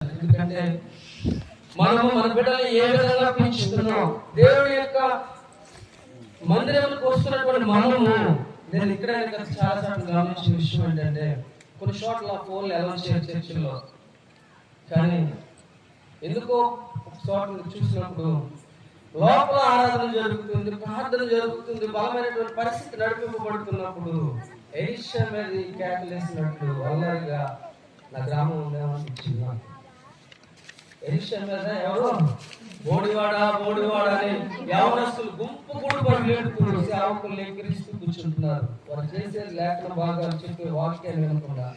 ఎందుకంటే మనము మన బిడ్డలు ఏ విధంగా పెంచుతున్నాం దేవుడి యొక్క మందిరంకి వస్తున్నటువంటి మనము నేను ఇక్కడ చాలా సార్లు గమనించిన విషయం ఏంటంటే కొన్ని చోట్ల ఫోన్లు ఎలా చేయరు చర్చిల్లో. కానీ ఎందుకో ఒక చోట చూసినప్పుడు లోపల ఆరాధన జరుగుతుంది ప్రార్థన జరుగుతుంది బలమైనటువంటి పరిస్థితి నడిపింపబడుతున్నప్పుడు ఎయిషా మీద ఈ అల్లరిగా నా గ్రామం ఉందేమనిపించింది నాకు. ఎవరు? బోడివాడ బోడివాడ అని యవనస్తులు గుంపు కూడా పడి ఏడుతున్నారు సేవకులు ఎక్కిరిస్తూ కూర్చుంటున్నారు. వారు చేసే లేఖన భాగాలు చెప్పే వాక్యాలు వినకుండా.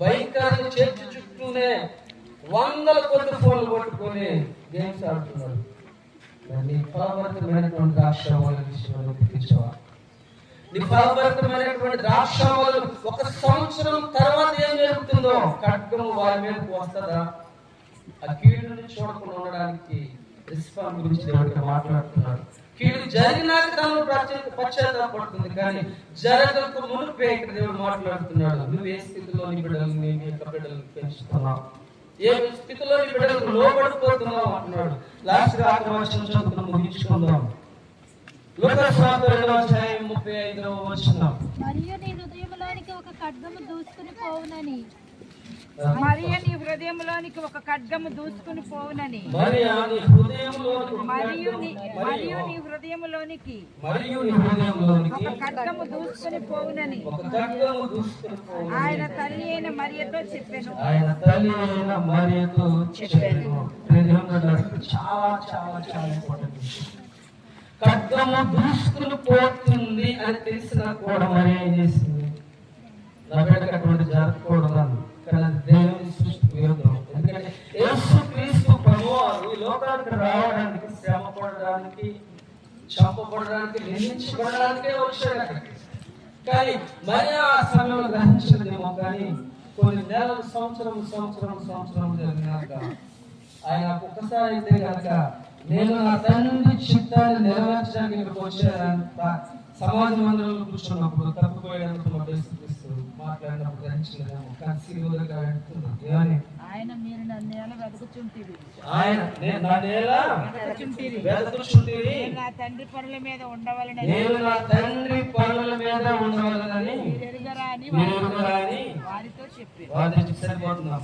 భయంకరంగా చర్చి చుట్టూనే వందల కొద్ది ఫోన్లు పట్టుకొని గేమ్స్ ఆడుతున్నారు. మరి నీ ఫలభరితమైనటువంటి ద్రాక్షావళ విషయంలో గుర్తించవా? నీ ఫలభరితమైనటువంటి ద్రాక్షావళు ఒక సంవత్సరం తర్వాత ఏం జరుగుతుందో ఖడ్గము వారి మీదకి వస్తుందా? ఆ కీడుని చూడకుండా ఉండడానికి ఇస్పాన్ గురించి దేవుడు మాట్లాడుతున్నాడు. కీడు జరిగినాక తను ప్రత్యేక పశ్చాత్తాపడుతుంది కానీ జరగక మునిపే ఇక్కడ దేవుడు మాట్లాడుతున్నాడు. నువ్వు ఏ స్థితిలో నీ బిడ్డలు నీ యొక్క బిడ్డలను పెంచుతున్నావు ఏ స్థితిలో నీ బిడ్డలకు లోబడిపోతున్నావు అంటున్నాడు. లాస్ట్ ఆఖరి వచ్చిన చదువుకుని ముగించుకుందాం. మరియు నీ హృదయంలోనికి ఒక ఖడ్గము దూసుకుని పోవునని. మరియ నీ హృదయంలోనికి ఒక ఖడ్గము దూసుకుని పోవునని. మరియు మరియు నీ హృదయంలోనికి ఒక ఖడ్గము దూసుకుని పోవునని. ఆయన తల్లి అయిన మరియతో చెప్పాను. ఆయన తల్లి అయిన మరియతో చెప్పాను. చాలా చాలా చాలా ఇంపార్టెంట్ విషయం. ఖడ్గము దూసుకుని పోతుంది అని తెలిసినా కూడా మరి ఏం చేసింది? నా బిడ్డకి అటువంటి జరగకూడదు? చంపబడడానికి నిందించబడడానికే వచ్చాడు అక్కడికి కానీ మరి ఆ సమయంలో గ్రహించలేదేమో కానీ కొన్ని నెలలు సంవత్సరం సంవత్సరం సంవత్సరం జరిగినాక ఆయన ఒక్కసారి అయితే కనుక నేను నా తండ్రి చిత్తాన్ని నెరవేర్చడానికి ఇక్కడికి వచ్చానంత సమాజ మందిరంలో కూర్చున్నప్పుడు తప్పిపోయేందుకు మా క్రీస్తు మాట్లాడినప్పుడు గ్రహించలేదేమో కానీ సిలువ దగ్గర అంటున్నా ఏమని? ఆయన మీరు నన్ను ఎలా వెతుకుచుంటివి? ఆయన నేను నా నేల వెతుకుచుంటివి. వెతుకుచుంటివి. నేను నా తండ్రి పనుల మీద ఉండవలనని నేను నా తండ్రి పనుల మీద ఉండవాలని మీరు ఎరుగరా అని మీరు ఎరుగరాని వారితో చెప్పాను వారిని సరిపోతున్నాం.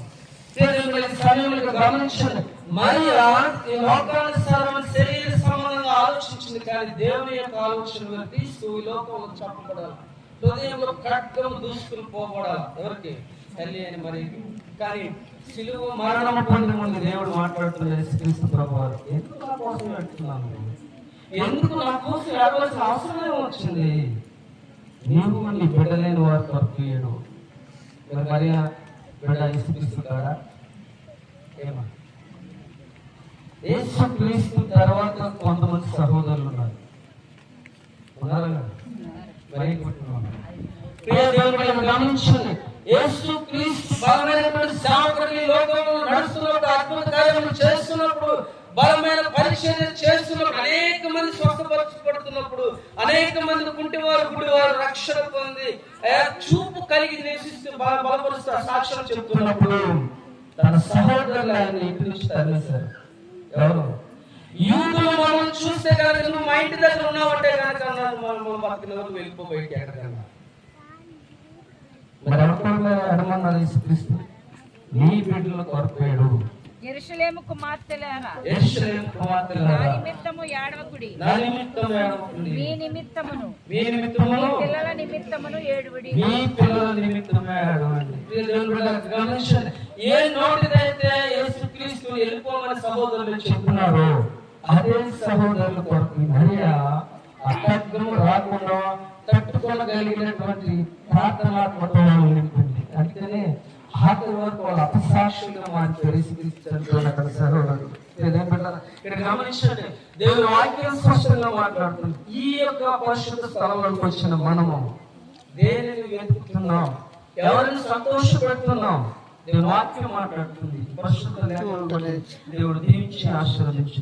దేవుని సమయంలో గమనించండి. మరియా ఈ లోకానుసారమైన శరీర సంబంధంగా ఆలోచించింది కానీ దేవుని యొక్క ఆలోచన తీస్తూ ఈ లోకంలో చెప్పబడాలి హృదయంలో ఖడ్గం దూసుకుని పోకూడదు ఎవరికి? తల్లి అని మరి. కానీ సిలువ మరణం పొందిన ముందు దేవుడు మాట్లాడుతున్న యేసుక్రీస్తు ప్రభువారు ఎందుకు నా కోసం పెడుతున్నాను ఎందుకు నా కోసం ఏడవలసిన అవసరమే వచ్చింది? నీవు మళ్ళీ బిడ్డలేని వారి కొరకు ఏడు. మరి బిడ్డ యేసుక్రీస్తు కాడా? ఏమా? యేసు క్రీస్తు తర్వాత కొంతమంది సహోదరులు ఉన్నారు కదా? మరి ఏం కొట్టుకున్నాం? ప్రియ దేవుని బిడ్డలు గమనించండి యేసు క్రీస్తు బలమైనటువంటి సేవకుడు లోకంలో నడుస్తున్నప్పుడు అద్భుత కార్యములు చేస్తున్నప్పుడు బలమైన పరిచర్య చేస్తున్నప్పుడు అనేక మంది స్వస్థపరచబడుతున్నప్పుడు అనేక మంది కుంటివారు గుడివారు రక్షణ పొంది చూపు కలిగి నివసిస్తూ బల- బలపరుస్తూ సాక్ష్యం చెప్తున్నప్పుడు తన సహోదరులు ఆయన ఇంటి నుంచి ఎవరు? యూదులు మనం చూస్తే కనుక నువ్వు మా ఇంటి దగ్గర ఉన్నావంటే కనుక మనం మనం బతికిన వాళ్ళు ఎక్కడికన్నా మరి అనుకోవట్లేదు అడమన్నారు యేసుక్రీస్తు నీ బిడ్డల కొరకేడు. ఎరుషలేము కుమార్తెలారా? యెరూషలేము నా కుమార్తెలారా, నిమిత్తము ఏడవకుడి. నా నిమిత్తం ఏడవకుడి. మీ నిమిత్తమును. మీ నిమిత్తము మీ పిల్లల నిమిత్తమును ఏడువుడి. మీ పిల్లల నిమిత్తమే ఏడవండి. ప్రియ దేవుని బిడ్డలారా, గమనించండి. ఏ నోటిదైతే యేసుక్రీస్తు వెళ్ళిపోమని సహోదరులు చెప్తున్నారో అదే సహోదరుల కొరకు మరియా రాకుండా తట్టుకోగలిగినటువంటి ప్రార్థనాత్మతో నింపింది అందుకనే ఆఖరి వరకు వాళ్ళ అపసాక్షులుగా మారిపోయి యేసుక్రీస్తు అక్కడ సహోదరులు ఇక్కడ గమనించండి. దేవుని వాక్యం స్పష్టంగా మాట్లాడుతుంది. ఈ యొక్క పరిశుద్ధ స్థలంలోకి వచ్చిన మనము దేనిని వెతుకుతున్నాం? ఎవరిని సంతోషపెడుతున్నాం? దేవుని వాక్యం మాట్లాడుతుంది. పరిశుద్ధ దేవుడు దీవించి ఆశీర్వదించు.